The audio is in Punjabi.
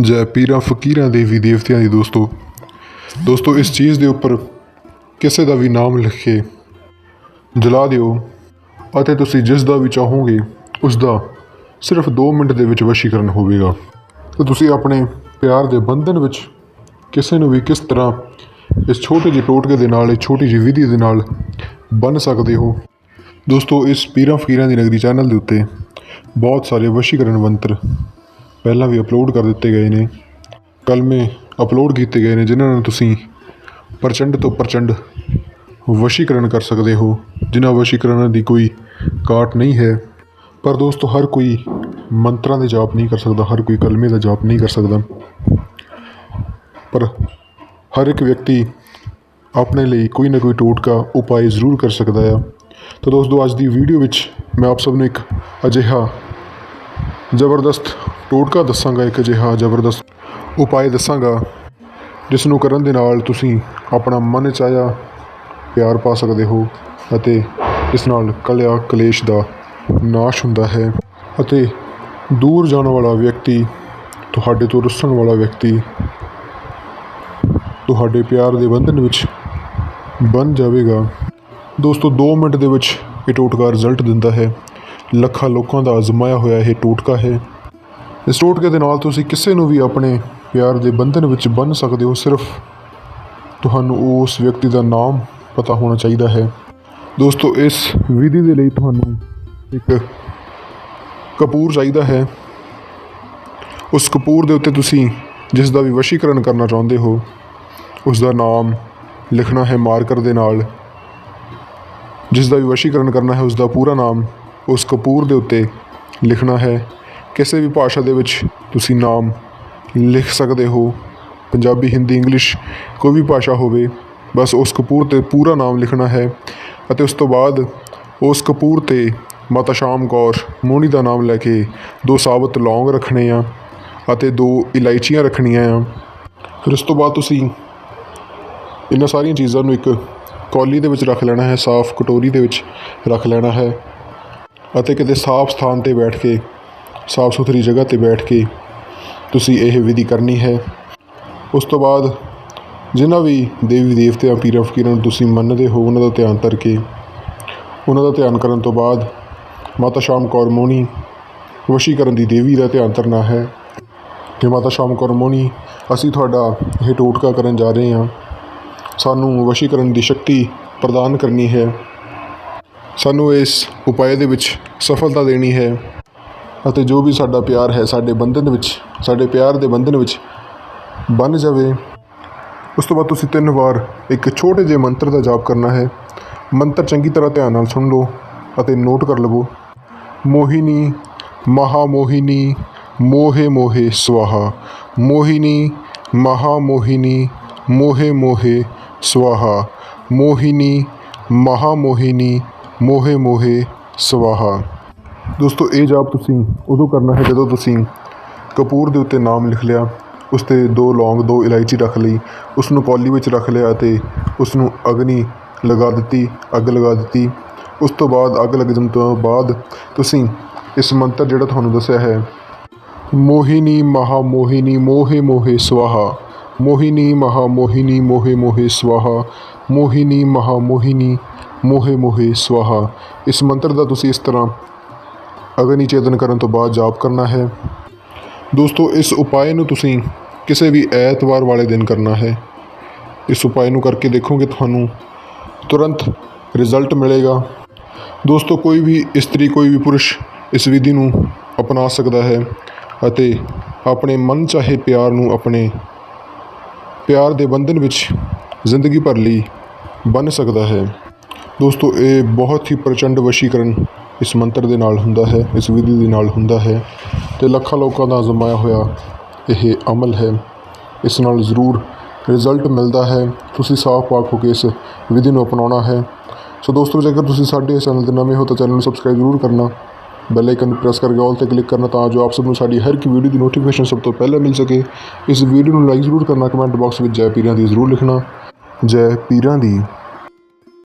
ਜੈ ਪੀਰਾਂ ਫਕੀਰਾਂ ਦੇਵੀ ਦੇਵਤਿਆਂ ਦੀ ਦੋਸਤੋ। ਦੋਸਤੋ, ਇਸ ਚੀਜ਼ ਦੇ ਉੱਪਰ ਕਿਸੇ ਦਾ ਵੀ ਨਾਮ ਲਿਖ ਕੇ ਜਲਾ ਦਿਓ ਅਤੇ ਤੁਸੀਂ ਜਿਸ ਦਾ ਵੀ ਚਾਹੋਗੇ, ਉਸ ਦਾ ਸਿਰਫ 2 ਮਿੰਟ ਦੇ ਵਿੱਚ ਵਸ਼ੀਕਰਨ ਹੋਵੇਗਾ। ਤੇ ਤੁਸੀਂ ਆਪਣੇ ਪਿਆਰ ਦੇ ਬੰਧਨ ਵਿੱਚ ਕਿਸੇ ਨੂੰ ਵੀ ਕਿਸ ਤਰ੍ਹਾਂ ਇਸ ਛੋਟੇ ਜਿਹੇ ਟੋਟਕੇ ਦੇ ਨਾਲ, ਇਸ ਛੋਟੀ ਜਿਹੀ ਵਿਧੀ ਦੇ ਨਾਲ ਬੰਨ ਸਕਦੇ ਹੋ। ਦੋਸਤੋ, ਇਸ ਪੀਰਾਂ ਫਕੀਰਾਂ ਦੀ ਨਗਰੀ ਚੈਨਲ ਦੇ ਉੱਤੇ ਬਹੁਤ ਸਾਰੇ ਵਸ਼ੀਕਰਨ ਮੰਤਰ ਪਹਿਲਾਂ ਵੀ ਅਪਲੋਡ ਕਰ ਦਿੱਤੇ ਗਏ ਨੇ। ਕਲਮੇ ਅਪਲੋਡ ਕੀਤੇ ਗਏ ਨੇ, ਜਿਨ੍ਹਾਂ ਨੂੰ ਤੁਸੀਂ ਪ੍ਰਚੰਡ ਤੋਂ ਪ੍ਰਚੰਡ ਵਸ਼ੀਕਰਨ ਕਰ ਸਕਦੇ ਹੋ। ਜਿਨ੍ਹਾਂ ਵਸ਼ੀਕਰਨ ਦੀ ਕੋਈ ਕਾਟ ਨਹੀਂ ਹੈ। ਪਰ ਦੋਸਤੋ, ਹਰ ਕੋਈ ਮੰਤਰਾਂ ਦੇ ਜਾਪ ਨਹੀਂ ਕਰ ਸਕਦਾ, ਹਰ ਕੋਈ ਕਲਮੇ ਦਾ ਜਾਪ ਨਹੀਂ ਕਰ ਸਕਦਾ। ਪਰ ਹਰ ਇੱਕ ਵਿਅਕਤੀ ਆਪਣੇ ਲਈ ਕੋਈ ਨਾ ਕੋਈ ਟੋਟਕਾ, ਉਪਾਅ ਜ਼ਰੂਰ ਕਰ ਸਕਦਾ ਆ। ਤਾਂ ਦੋਸਤੋ, ਅੱਜ ਦੀ ਵੀਡੀਓ ਵਿੱਚ ਮੈਂ ਆਪ ਸਭ ਨੂੰ ਇੱਕ ਅਜਿਹਾ ਜ਼ਬਰਦਸਤ ਟੋਟਕਾ ਦੱਸਾਂਗਾ ਇੱਕ ਅਜਿਹਾ ਜ਼ਬਰਦਸਤ ਉਪਾਅ ਦੱਸਾਂਗਾ, ਜਿਸ ਨੂੰ ਕਰਨ ਦੇ ਨਾਲ ਤੁਸੀਂ ਆਪਣਾ ਮਨ ਚਾਹਿਆ ਪਿਆਰ ਪਾ ਸਕਦੇ ਹੋ ਅਤੇ ਇਸ ਨਾਲ ਕਲਿਆ ਕਲੇਸ਼ ਦਾ ਨਾਸ਼ ਹੁੰਦਾ ਹੈ ਅਤੇ ਦੂਰ ਜਾਣ ਵਾਲਾ ਵਿਅਕਤੀ, ਤੁਹਾਡੇ ਤੋਂ ਰੁੱਸਣ ਵਾਲਾ ਵਿਅਕਤੀ, ਤੁਹਾਡੇ ਪਿਆਰ ਦੇ ਬੰਧਨ ਵਿੱਚ ਬਣ ਜਾਵੇਗਾ। ਦੋਸਤੋ 2 ਮਿੰਟ ਦੇ ਵਿੱਚ ਇਹ ਟੋਟਕਾ ਰਿਜ਼ਲਟ ਦਿੰਦਾ ਹੈ। ਲੱਖਾਂ ਲੋਕਾਂ ਦਾ ਅਜ਼ਮਾਇਆ ਹੋਇਆ ਇਹ ਟੋਟਕਾ ਹੈ। ਇਸ ਟੋਟਕੇ ਦੇ ਨਾਲ ਤੁਸੀਂ ਕਿਸੇ ਨੂੰ ਵੀ ਆਪਣੇ ਪਿਆਰ ਦੇ ਬੰਧਨ ਵਿੱਚ ਬੰਨ ਸਕਦੇ ਹੋ, ਸਿਰਫ ਤੁਹਾਨੂੰ ਉਸ ਵਿਅਕਤੀ ਦਾ ਨਾਮ ਪਤਾ ਹੋਣਾ ਚਾਹੀਦਾ ਹੈ। ਦੋਸਤੋ, ਇਸ ਵਿਧੀ ਦੇ ਲਈ ਤੁਹਾਨੂੰ ਇੱਕ ਕਪੂਰ ਚਾਹੀਦਾ ਹੈ। ਉਸ ਕਪੂਰ ਦੇ ਉੱਤੇ ਤੁਸੀਂ ਜਿਸ ਦਾ ਵੀ ਵਸ਼ੀਕਰਨ ਕਰਨਾ ਚਾਹੁੰਦੇ ਹੋ, ਉਸ ਦਾ ਨਾਮ ਲਿਖਣਾ ਹੈ ਮਾਰਕਰ ਦੇ ਨਾਲ। ਜਿਸ ਦਾ ਵੀ ਵਸ਼ੀਕਰਨ ਕਰਨਾ ਹੈ, ਉਸ ਦਾ ਪੂਰਾ ਨਾਮ ਉਸ ਕਪੂਰ ਦੇ ਉੱਤੇ ਲਿਖਣਾ ਹੈ। ਕਿਸੇ ਵੀ ਭਾਸ਼ਾ ਦੇ ਵਿੱਚ ਤੁਸੀਂ ਨਾਮ ਲਿਖ ਸਕਦੇ ਹੋ, ਪੰਜਾਬੀ, ਹਿੰਦੀ, ਇੰਗਲਿਸ਼ ਕੋਈ ਵੀ ਭਾਸ਼ਾ ਹੋਵੇ, ਬਸ ਉਸ ਕਪੂਰ ਤੇ ਪੂਰਾ ਨਾਮ ਲਿਖਣਾ ਹੈ ਅਤੇ ਉਸ ਤੋਂ ਬਾਅਦ ਉਸ ਕਪੂਰ ਤੇ ਮਾਤਾ ਸ਼ਾਮ ਕੌਰ ਮੋਹਣੀ ਦਾ ਨਾਮ ਲੈ ਕੇ ਦੋ ਸਾਬਤ ਲੌਂਗ ਰੱਖਣੇ ਆ ਅਤੇ ਦੋ ਇਲਾਇਚੀਆਂ ਰੱਖਣੀਆਂ ਆ। ਫਿਰ ਉਸ ਤੋਂ ਬਾਅਦ ਤੁਸੀਂ ਇਹਨਾਂ ਸਾਰੀਆਂ ਚੀਜ਼ਾਂ ਨੂੰ ਇੱਕ ਕੌਲੀ ਦੇ ਵਿੱਚ ਰੱਖ ਲੈਣਾ ਹੈ, ਸਾਫ਼ ਕਟੋਰੀ ਦੇ ਵਿੱਚ ਰੱਖ ਲੈਣਾ ਹੈ ਅਤੇ ਕਿਤੇ ਸਾਫ਼ ਸਥਾਨ ਤੇ ਬੈਠ ਕੇ ਸਾਫ਼ ਸੁਥਰੀ ਜਗ੍ਹਾ ਤੇ ਬੈਠ ਕੇ ਤੁਸੀਂ ਇਹ ਵਿਧੀ ਕਰਨੀ ਹੈ। ਉਸ ਤੋਂ ਬਾਅਦ ਜਿਨ੍ਹਾਂ ਵੀ ਦੇਵੀ ਦੇਵਤਿਆਂ, ਪੀਰਾਂ ਫਕੀਰਾਂ ਨੂੰ ਤੁਸੀਂ ਮੰਨਦੇ ਹੋ, ਉਹਨਾਂ ਦਾ ਧਿਆਨ ਧਰ ਕੇ, ਉਹਨਾਂ ਦਾ ਧਿਆਨ ਕਰਨ ਤੋਂ ਬਾਅਦ ਮਾਤਾ ਸ਼ਾਮ ਕੌਰ ਮੋਹਣੀ ਵਸ਼ੀਕਰਨ ਦੀ ਦੇਵੀ ਦਾ ਧਿਆਨ ਧਰਨਾ ਹੈ। ਕਿ ਮਾਤਾ ਸ਼ਾਮ ਕੌਰ ਮੋਹਣੀ ਅਸੀਂ ਤੁਹਾਡਾ ਇਹ ਟੋਟਕਾ ਕਰਨ ਜਾ ਰਹੇ ਹਾਂ। ਸਾਨੂੰ ਵਸ਼ੀਕਰਨ ਦੀ ਸ਼ਕਤੀ ਪ੍ਰਦਾਨ ਕਰਨੀ ਹੈ। ਸਾਨੂੰ ਇਸ ਉਪਾਅ ਦੇ ਵਿੱਚ ਸਫਲਤਾ ਦੇਣੀ ਹੈ। ਅਤੇ ਜੋ ਵੀ ਸਾਡਾ ਪਿਆਰ ਹੈ ਸਾਡੇ ਬੰਧਨ ਵਿੱਚ, ਸਾਡੇ ਪਿਆਰ ਦੇ ਬੰਧਨ ਵਿੱਚ ਬਣ ਜਾਵੇ। ਉਸ ਤੋਂ ਬਾਅਦ ਤੁਸੀਂ ਤਿੰਨ ਵਾਰ ਇੱਕ ਛੋਟੇ ਜਿਹੇ ਮੰਤਰ ਦਾ ਜਾਪ ਕਰਨਾ ਹੈ। ਮੰਤਰ ਚੰਗੀ ਤਰ੍ਹਾਂ ਧਿਆਨ ਨਾਲ ਸੁਣ ਲਓ ਅਤੇ ਨੋਟ ਕਰ ਲਵੋ। ਮੋਹਿਨੀ ਮਹਾ ਮੋਹਿਨੀ ਮੋਹੇ ਮੋਹੇ ਸਵਾਹਾ। ਮੋਹਿਨੀ ਮਹਾ ਮੋਹਿਨੀ ਮੋਹੇ ਮੋਹੇ ਸਵਾਹਾ। ਮੋਹਿਨੀ ਮਹਾ ਮੋਹਿਨੀ ਮੋਹੇ ਮੋਹੇ ਸਵਾਹਾ। ਦੋਸਤੋ, ਇਹ ਜਾਪ ਤੁਸੀਂ ਉਦੋਂ ਕਰਨਾ ਹੈ ਜਦੋਂ ਤੁਸੀਂ ਕਪੂਰ ਦੇ ਉੱਤੇ ਨਾਮ ਲਿਖ ਲਿਆ, ਉਸ ਤੇ ਦੋ ਲੌਂਗ, ਦੋ ਇਲਾਇਚੀ ਰੱਖ ਲਈ ਉਸ ਨੂੰ ਕੌਲੀ ਵਿੱਚ ਰੱਖ ਲਿਆ ਅਤੇ ਉਸ ਨੂੰ ਅਗਨੀ ਲਗਾ ਦਿੱਤੀ, ਅੱਗ ਲਗਾ ਦਿੱਤੀ। ਉਸ ਤੋਂ ਬਾਅਦ ਅੱਗ ਲੱਗ ਜਾਣ ਤੋਂ ਬਾਅਦ ਤੁਸੀਂ ਇਸ ਮੰਤਰ ਜਿਹੜਾ ਤੁਹਾਨੂੰ ਦੱਸਿਆ ਹੈ, ਮੋਹਿਨੀ ਮਹਾ ਮੋਹਿਨੀ ਮੋਹੇ ਮੋਹੇ ਸਵਾਹਾ, ਮੋਹਿਨੀ ਮਹਾ ਮੋਹਿਨੀ ਮੋਹੇ ਮੋਹੇ ਸਵਾਹਾ, ਮੋਹਿਨੀ ਮਹਾ ਮੋਹਿਨੀ ਮੋਹੇ ਮੋਹੇ ਸਵਾਹਾ। ਇਸ ਮੰਤਰ ਦਾ ਤੁਸੀਂ ਇਸ ਤਰ੍ਹਾਂ ਅਗਨੀ ਚੇਤਨ ਕਰਨ ਤੋਂ ਬਾਅਦ ਜਾਪ ਕਰਨਾ ਹੈ। ਦੋਸਤੋ, ਇਸ ਉਪਾਅ ਨੂੰ ਤੁਸੀਂ ਕਿਸੇ ਵੀ ਐਤਵਾਰ ਵਾਲੇ ਦਿਨ ਕਰਨਾ ਹੈ। ਇਸ ਉਪਾਅ ਨੂੰ ਕਰਕੇ ਦੇਖੋਗੇ ਤੁਹਾਨੂੰ ਤੁਰੰਤ ਰਿਜ਼ਲਟ ਮਿਲੇਗਾ। ਦੋਸਤੋ, ਕੋਈ ਵੀ ਇਸਤਰੀ, ਕੋਈ ਵੀ ਪੁਰਸ਼ ਇਸ ਵਿਧੀ ਨੂੰ ਅਪਣਾ ਸਕਦਾ ਹੈ ਅਤੇ ਆਪਣੇ ਮਨ ਚਾਹੇ ਪਿਆਰ ਨੂੰ ਆਪਣੇ ਪਿਆਰ ਦੇ ਬੰਧਨ ਵਿੱਚ ਜ਼ਿੰਦਗੀ ਭਰ ਲਈ ਬਣ ਸਕਦਾ ਹੈ। ਦੋਸਤੋ, ਇਹ ਬਹੁਤ ਹੀ ਪ੍ਰਚੰਡ ਵਸ਼ੀਕਰਨ ਇਸ ਮੰਤਰ ਦੇ ਨਾਲ ਹੁੰਦਾ ਹੈ, ਇਸ ਵਿਧੀ ਦੇ ਨਾਲ ਹੁੰਦਾ ਹੈ ਤੇ ਲੱਖਾਂ ਲੋਕਾਂ ਦਾ ਅਜ਼ਮਾਇਆ ਹੋਇਆ ਇਹ ਅਮਲ ਹੈ। ਇਸ ਨਾਲ ਜ਼ਰੂਰ ਰਿਜ਼ਲਟ ਮਿਲਦਾ ਹੈ। ਤੁਸੀਂ ਸਾਫ਼ ਪਾਕ ਹੋ ਕੇ ਇਸ ਵਿਧੀ ਨੂੰ ਅਪਣਾਉਣਾ ਹੈ। ਸੋ ਦੋਸਤੋ, ਜੇਕਰ ਤੁਸੀਂ ਸਾਡੇ ਇਸ ਚੈਨਲ ਤੇ ਨਵੇਂ ਹੋ ਤਾਂ ਚੈਨਲ ਨੂੰ ਸਬਸਕ੍ਰਾਈਬ ਜ਼ਰੂਰ ਕਰਨਾ। ਬੈਲ ਆਈਕਨ ਨੂੰ ਪ੍ਰੈਸ ਕਰਕੇ ਆਲ ਤੇ ਕਲਿੱਕ ਕਰਨਾ ਤਾਂ ਜੋ ਆਪ ਸਭ ਨੂੰ ਸਾਡੀ ਹਰ ਇੱਕ ਵੀਡੀਓ ਦੀ ਨੋਟੀਫਿਕੇਸ਼ਨ ਸਭ ਤੋਂ ਪਹਿਲਾਂ ਮਿਲ ਸਕੇ। ਇਸ ਵੀਡੀਓ ਨੂੰ ਲਾਈਕ ਜ਼ਰੂਰ ਕਰਨਾ ਕਮੈਂਟ ਬਾਕਸ ਵਿੱਚ ਜੈ ਪੀਰਾਂ ਦੀ ਜ਼ਰੂਰ ਲਿਖਣਾ। ਜੈ ਪੀਰਾਂ ਦੀ